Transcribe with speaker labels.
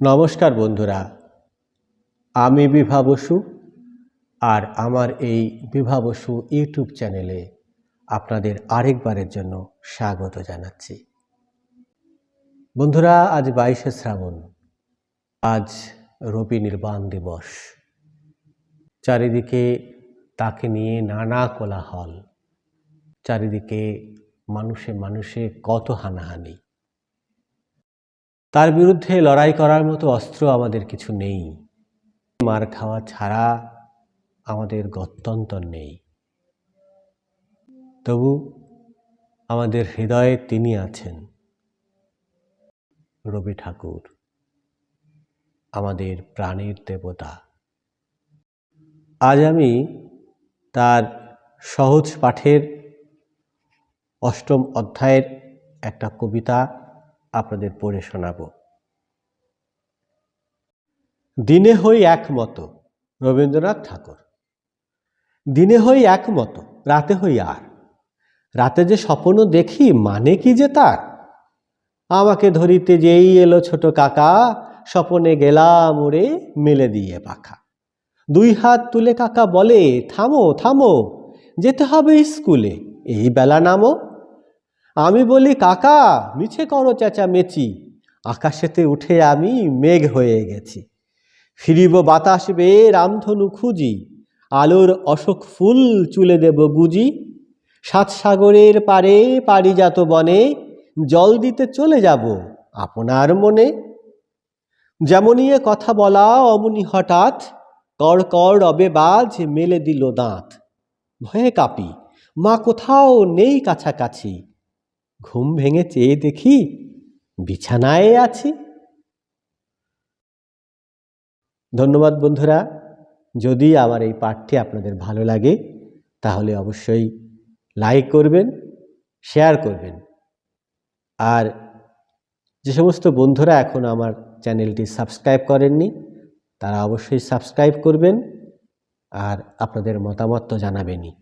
Speaker 1: নমস্কার বন্ধুরা, আমি বিভা বসু আর আমার এই বিভা বসু ইউটিউব চ্যানেলে আপনাদের আরেকবারের জন্য স্বাগত জানাচ্ছি। বন্ধুরা, আজ বাইশে শ্রাবণ, আজ রবি নির্বাণ দিবস। চারিদিকে তাকে নিয়ে নানা কোলাহল, চারিদিকে মানুষে মানুষে কত হানাহানি তার বিরুদ্ধে লড়াই করার মতো অস্ত্র আমাদের কিছু নেই। মার খাওয়া ছাড়া আমাদের গত্যন্তর নেই। তবু আমাদের হৃদয়ে তিনি আছেন। রবি ঠাকুর, আমাদের প্রাণের দেবতা। আজ আমি তার সহজ পাঠের অষ্টম অধ্যায়ের একটা কবিতা আপনাদের পড়ে শোনাব। দিনে হই একমত, রবীন্দ্রনাথ ঠাকুর। দিনে হই একমত, রাতে হই আর। রাতে যে স্বপ্ন দেখি মানে কি যে তার? আমাকে ধরিতে যেই এলো ছোট কাকা, স্বপনে গেলাম ওরে মেলে দিয়ে পাখা। দুই হাত তুলে কাকা বলে, থামো থামো, যেতে হবে স্কুলে, এই বেলা নামো। আমি বলি, কাকা, মিছে করো চেঁচামেচি। আকাশেতে উঠে আমি মেঘ হয়ে গেছি। ফিরিব বাতাস বেয়ে রামধনু খুঁজি। আলোর অশোক ফুল চুলে দেব গুজি। সাত সাগরের পারে পারিজাত বনে। জল দিতে চলে যাব আপনার মনে? যেমনই এ কথা বলা, অমনি হঠাৎ কড় কড় রবে বাজ মেলে দিল দাঁত। ভয়ে কাঁপি, মা কোথাও নেই কাছাকাছি। ঘুম ভেঙে চেয়ে দেখি বিছানায় আছি। ধন্যবাদ বন্ধুরা। যদি আমার এই পাঠটি আপনাদের ভালো লাগে, তাহলে অবশ্যই লাইক করবেন, শেয়ার করবেন। আর যে সমস্ত বন্ধুরা এখন আমার চ্যানেলটি সাবস্ক্রাইব করেননি, তারা অবশ্যই সাবস্ক্রাইব করবেন আর আপনাদের মতামত তো জানাবেনই।